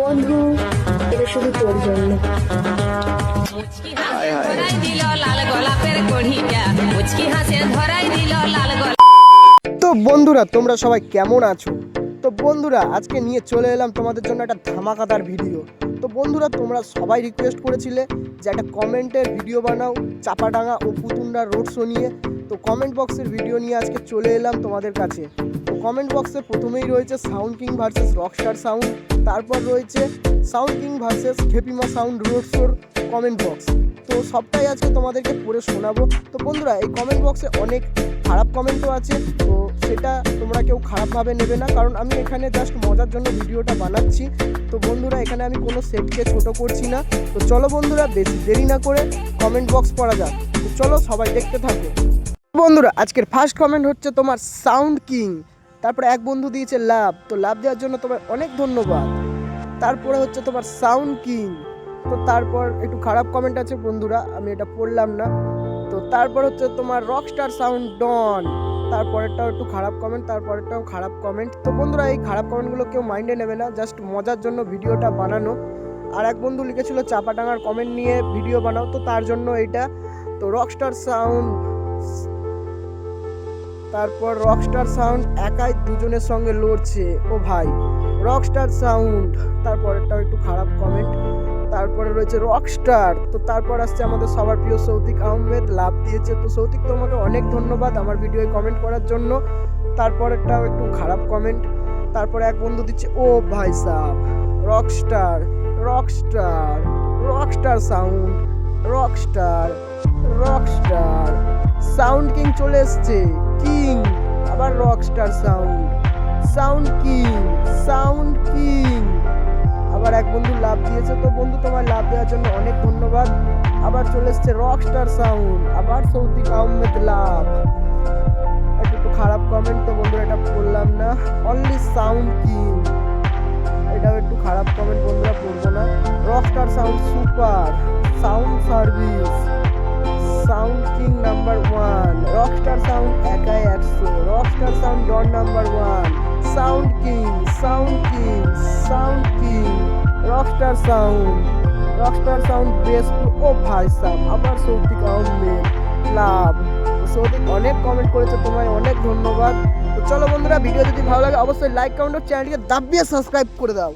বন্ধু এটা শুধু তোর জন্য। ধরাই দিল লাল গোলাপের কড়িটা মুচকি হাসে ধরাই দিল লাল গোলাপ। তো বন্ধুরা তোমরা সবাই কেমন আছো? তো বন্ধুরা আজকে নিয়ে চলে এলাম তোমাদের জন্য একটা ধামাকাদার ভিডিও। তো বন্ধুরা তোমরা সবাই রিকোয়েস্ট করেছিলে যে একটা কমেন্টের ভিডিও বানাও চাপাডাঙ্গা ও পুতুন্ডা রোড শো নিয়ে। তো কমেন্ট বক্সের ভিডিও নিয়ে আজকে চলে এলাম তোমাদের কাছে। কমেন্ট বক্সে প্রথমেই রয়েছে sound king versus rockstar sound তারপর রয়েছে sound king versus Khepima sound road শোর কমেন্ট বক্স তো সবটাই আজকে তোমাদেরকে পড়ে শোনাবো। তো বন্ধুরা, এই কমেন্ট বক্সে অনেক খারাপ কমেন্টও আছে, তো সেটা তোমরা কেউ খারাপভাবে নেবে না, কারণ আমি এখানে জাস্ট মজার জন্য ভিডিওটা বানাচ্ছি। তো বন্ধুরা, এখানে আমি কোনো সেটকে ছোট করছি না। তো চলো বন্ধুরা, বেশি দেরি না করে কমেন্ট বক্স পড়া যাক। চলো সবাই দেখতে থাকো। বন্ধুরা, আজকের ফার্স্ট কমেন্ট হচ্ছে তোমার সাউন্ড কিং তারপরে এক বন্ধু দিয়েছে লাভ। তো লাভ দেওয়ার জন্য তোমার অনেক ধন্যবাদ। তারপরে হচ্ছে তোমার সাউন্ড কিং তো তারপর একটু খারাপ কমেন্ট আছে বন্ধুরা, আমি এটা পড়লাম না। তো তারপর হচ্ছে তোমার রকস্টার সাউন্ড ডন তারপরেরটাও একটু খারাপ কমেন্ট তারপরেরটাও খারাপ কমেন্ট তো বন্ধুরা, এই খারাপ কমেন্টগুলো কেউ মাইন্ডে নেবে না জাস্ট মজার জন্য ভিডিওটা বানানো। আর এক বন্ধু লিখেছিল চাপাটাঙ্গার কমেন্ট নিয়ে ভিডিও বানাও। তো তার জন্য এইটা। তো রকস্টার সাউন্ড তারপর রকস্টার সাউন্ড একাই দুজনের সঙ্গে লড়ছে। ও ভাই রকস্টার সাউন্ড তারপরেরটাও একটু খারাপ কমেন্ট তারপরে রয়েছে রকস্টার তো তারপর আসছে আমাদের সবার প্রিয় সৌতিক আহমেদ। লাভ দিয়েছে। তো সৌতিক, তোমাকে অনেক ধন্যবাদ আমার ভিডিওয় কমেন্ট করার জন্য। তারপরেরটাও একটু খারাপ কমেন্ট তারপরে এক বন্ধু দিচ্ছে, ও ভাই Sah rockstar rockstar rockstar sound rockstar rockstar sound king চলে এসছে। কিং আবার rockstar sound sound king sound king আবার এক বন্ধু লাভ দিয়েছে তো বন্ধু, তোমার লাভ দেওয়ার জন্য অনেক ধন্যবাদ। আবার চলে এসছে রকস্টার সাউন্ড আবার সৌদিক আহমেদ লাভ একটু খারাপ কমেন্ট তো বন্ধুরা, এটা পড়লাম না। অনলি সাউন্ড কিং এটাও একটু খারাপ কমেন্ট বন্ধুরা পড়ব না। Rockstar sound super sound service number one rockstar sound একাই একশো rockstar sound don number one sound king sound king sound king rockstar sound rockstar sound best ও ভাই সাহ আবার সৌদিক আহমেদ লাভ সৌদিক অনেক কমেন্ট করেছে তোমায়, অনেক ধন্যবাদ। তো চলো বন্ধুরা ভিডিও যদি ভালো লাগে, অবশ্যই লাইক কমেন্ট চ্যানেলটিকে দাবিয়ে সাবস্ক্রাইব করে দাও।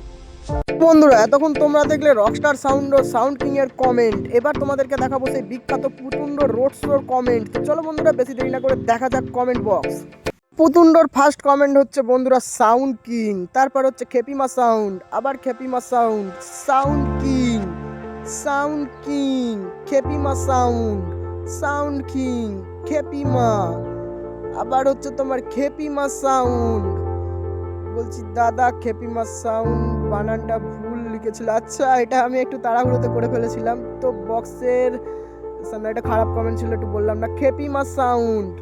বন্ধুরা, এতক্ষণ তোমরা দেখলে রকস্টার সাউন্ড ও সাউন্ড কিং এর কমেন্ট এবার তোমাদেরকে দেখাবো সেই বিখ্যাত পুতুন্ড রোড শোর কমেন্ট তো চলো বন্ধুরা, বেশি দেরি না করে দেখা যাক কমেন্ট বক্স পুতুন্ডর ফার্স্ট কমেন্ট হচ্ছে বন্ধুরা সাউন্ড কিং তারপর হচ্ছে খেপিমা সাউন্ড আবার Khepima sound sound king sound king Khepima sound sound king Khepima আবার হচ্ছে তোমার খেপিমা সাউন্ড বলছি, দাদা খেপিমা সাউন্ড বানানটা ভুল লিখেছিল। আচ্ছা এটা আমি একটু তাড়াহুড়োতে করে ফেলেছিলাম। তো বক্সের সামনে একটা খারাপ কমেন্ট ছিল, একটু বললাম না খেপিমা সাউন্ড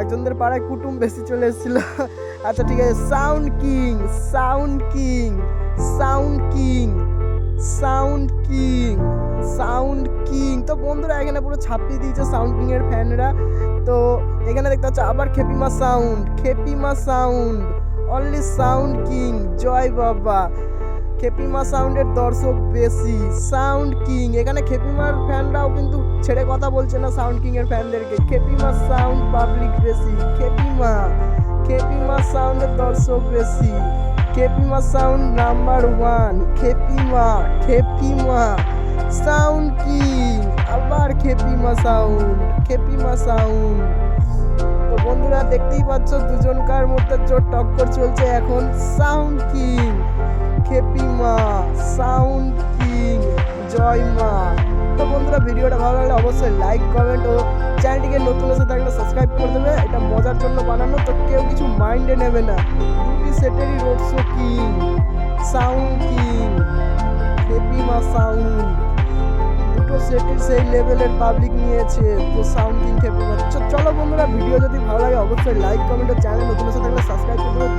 একজনদের পাড়ায় কুটুম বেশি চলে এসেছিল। আচ্ছা ঠিক আছে sound king sound king sound king sound king sound king তো বন্ধুরা, এখানে পুরো ছাপিয়ে দিয়েছে সাউন্ড কিং এর ফ্যানরা তো এখানে দেখতে পাচ্ছ, আবার Khepima sound Khepima sound only sound king জয় বাবা। খেপিমা সাউন্ডের দর্শক বেশি। সাউন্ড কিং এখানে খেপিমার ফ্যানরাও কিন্তু ছেড়ে কথা বলছে না সাউন্ড কিং এর ফ্যানদেরকে খেপিমা সাউন্ড পাবলিক বেশি। খেপিমা। খেপিমা সাউন্ডের দর্শক বেশি। Khepima sound number one Khepima. Khepima. Sound king আবার খেপিমা সাউন্ড খেপিমা সাউন্ড বন্ধুরা দেখতেই পাচ্ছ, দুজনকার মধ্যে জোর টক্কর চলছে এখন। Sound king Khepima sound king জয় মা। তো বন্ধুরা, ভিডিওটা ভালো লাগলে অবশ্যই লাইক কমেন্ট ও চ্যানেলটিকে নতুন এসে থাকলে সাবস্ক্রাইব করে দেবে। এটা মজার জন্য বানানো, তো কেউ কিছু মাইন্ডে নেবে না। দুটি সেটেরই road show king sound king Khepima sound সেটের সেই লেভেলের পাবলিক নিয়েছে, তো সাউন্ড কিং খেপিমা চলো বন্ধুরা ভিডিও যদি ভালো লাগে, অবশ্যই লাইক কমেন্ট আর চ্যানেল নতুন সাথে থাকলে সাবস্ক্রাইব করে দেবে।